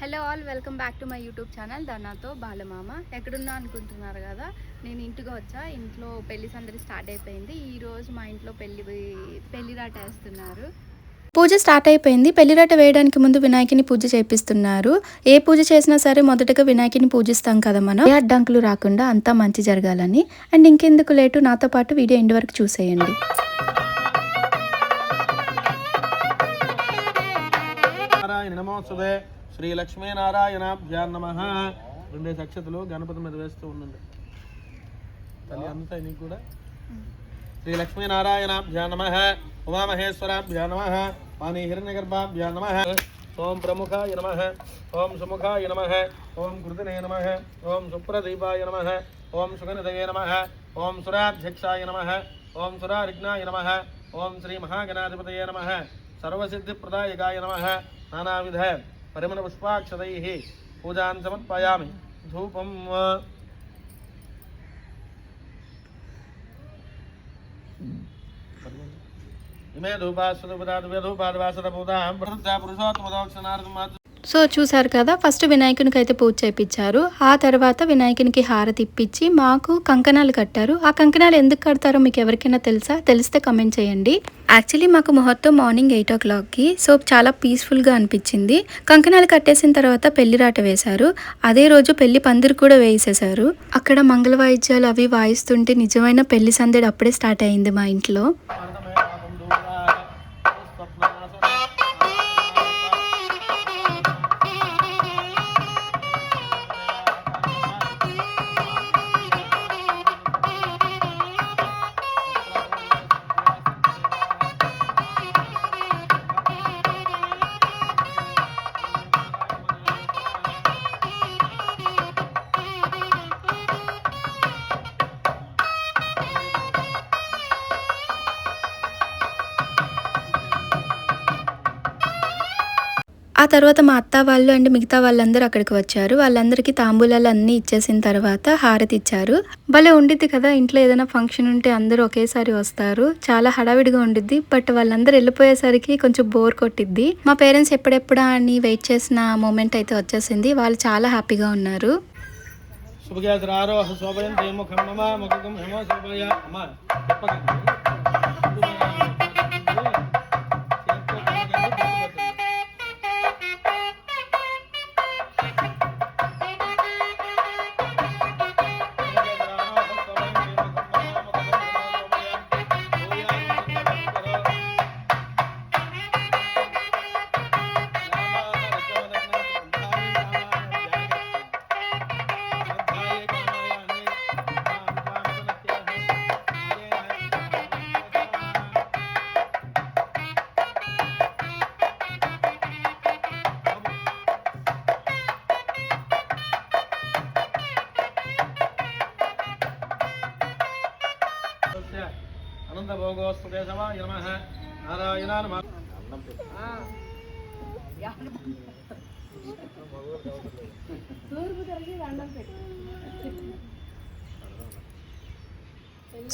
Hello all welcome back to my YouTube channel దన్నాతో Balamama. ఎక్కడున్నా అనుకుంటున్నారు కదా నేను ఇంటికి వచ్చా. ఇంట్లో పెళ్ళి సందడి స్టార్ట్ అయిపోయింది. ఈ రోజు మా ఇంట్లో పెళ్ళి పెళ్ళి రాట వేస్తున్నారు. పూజ స్టార్ట్ అయిపోయింది. పెళ్ళిరట వేయడానికి ముందు వినాయకుని పూజ చేపిస్తున్నారు. ఏ పూజ చేసినా సరే మొదటగా వినాయకుని పూజిస్తాం కదా మనం. ఏ అడ్డంకులు రాకుండా అంతా మంచి జరగాలని. అండ్ ఇంకెందుకు లేటు నాతో పాటు వీడియో ఎండ్ వరకు చూసేయండి. శ్రీ లక్ష్మీనారాయణాభ్యాన్ నమ. రెండే అక్షతలు గణపతి మీద వేస్తూ ఉండండి. తల్లి అందుతాయి నీకు కూడా? శ్రీ లక్ష్మీనారాయణాభ్యా నమ. ఉమామహేశ్వరాభ్యా నమ. వాణి హిరణ్యగర్భాభ్యా నమ. ఓం ప్రముఖాయ నమ. ఓం సుముఖాయ నమ. ఓం కృతినే నమ. ఓం సుప్రదీపాయ నమ. ఓం సుగనిదయే నమ. ఓం సురాధ్యక్షాయ నమ. ఓం సురారిఘ్నాయ నమ. ఓం శ్రీ మహాగణాధిపతయే నమ. సర్వసిద్ధిప్రదాయకాయ నమ. నానావిధ परमनपुष्पाक्षतैः पूजा समर्पया धूपं इमे धूपास्वदुपदाद्व्यधूपाद्वासदभूतां प्रसृत्या पुरुषोत्तमदोक्षणार्थं సో చూసారు కదా ఫస్ట్ వినాయకునికి అయితే పూజ చేయించారు. ఆ తర్వాత వినాయకునికి హారతి ఇప్పించి మాకు కంకణాలు కట్టారు. ఆ కంకణాలు ఎందుకు కడతారో మీకు ఎవరికైనా తెలుసా? తెలిస్తే కమెంట్ చేయండి. యాక్చువల్లీ మాకు ముహూర్తం మార్నింగ్ ఎయిట్ ఓ క్లాక్కి సో చాలా పీస్ఫుల్గా అనిపించింది. కంకణాలు కట్టేసిన తర్వాత పెళ్ళి రాట వేశారు. అదే రోజు పెళ్ళి పందిరి కూడా వేసేశారు. అక్కడ మంగళ వాయిద్యాలు అవి వాయిస్తుంటే నిజమైన పెళ్ళి సందడి అప్పుడే స్టార్ట్ అయింది మా ఇంట్లో. ఆ తర్వాత మా అత్త వాళ్ళు అండ్ మిగతా వాళ్ళందరూ అక్కడికి వచ్చారు. వాళ్ళందరికీ తాంబూలాలు అన్నీ ఇచ్చేసిన తర్వాత హారతి ఇచ్చారు. భలే ఉండిద్ది కదా ఇంట్లో ఏదైనా ఫంక్షన్ ఉంటే అందరూ ఒకేసారి వస్తారు. చాలా హడావిడిగా ఉండిద్ది బట్ వాళ్ళందరూ వెళ్ళిపోయేసరికి కొంచెం బోర్ కొట్టిద్ది. మా పేరెంట్స్ ఎప్పుడెప్పుడా అని వెయిట్ చేసిన మూమెంట్ అయితే వచ్చేసింది. వాళ్ళు చాలా హ్యాపీగా ఉన్నారు. శుభగ్యాసరారోహ శోభయం ముఖం మమ ముఖం హేమో శోభయ అనంత భోగోస్తు నమ నారాయణ నమ.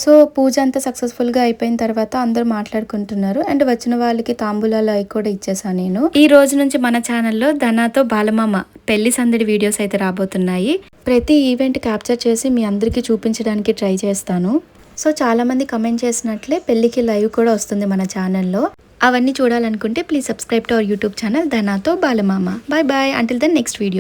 సో పూజ అంతా సక్సెస్ఫుల్గా అయిపోయిన తర్వాత అందరూ మాట్లాడుకుంటున్నారు. అండ్ వచ్చిన వాళ్ళకి తాంబూలాలు అవి కూడా ఇచ్చేసాను నేను. ఈ రోజు నుంచి మన ఛానల్లో ధనాతో బాలమామ పెళ్ళి సందడి వీడియోస్ అయితే రాబోతున్నాయి. ప్రతి ఈవెంట్ క్యాప్చర్ చేసి మీ అందరికీ చూపించడానికి ట్రై చేస్తాను. సో చాలా మంది కమెంట్ చేసినట్లే పెళ్ళికి లైవ్ కూడా వస్తుంది మన ఛానల్లో అవన్నీ చూడాలనుకుంటే please subscribe to our YouTube channel ధనాతో Balamama bye bye until then next video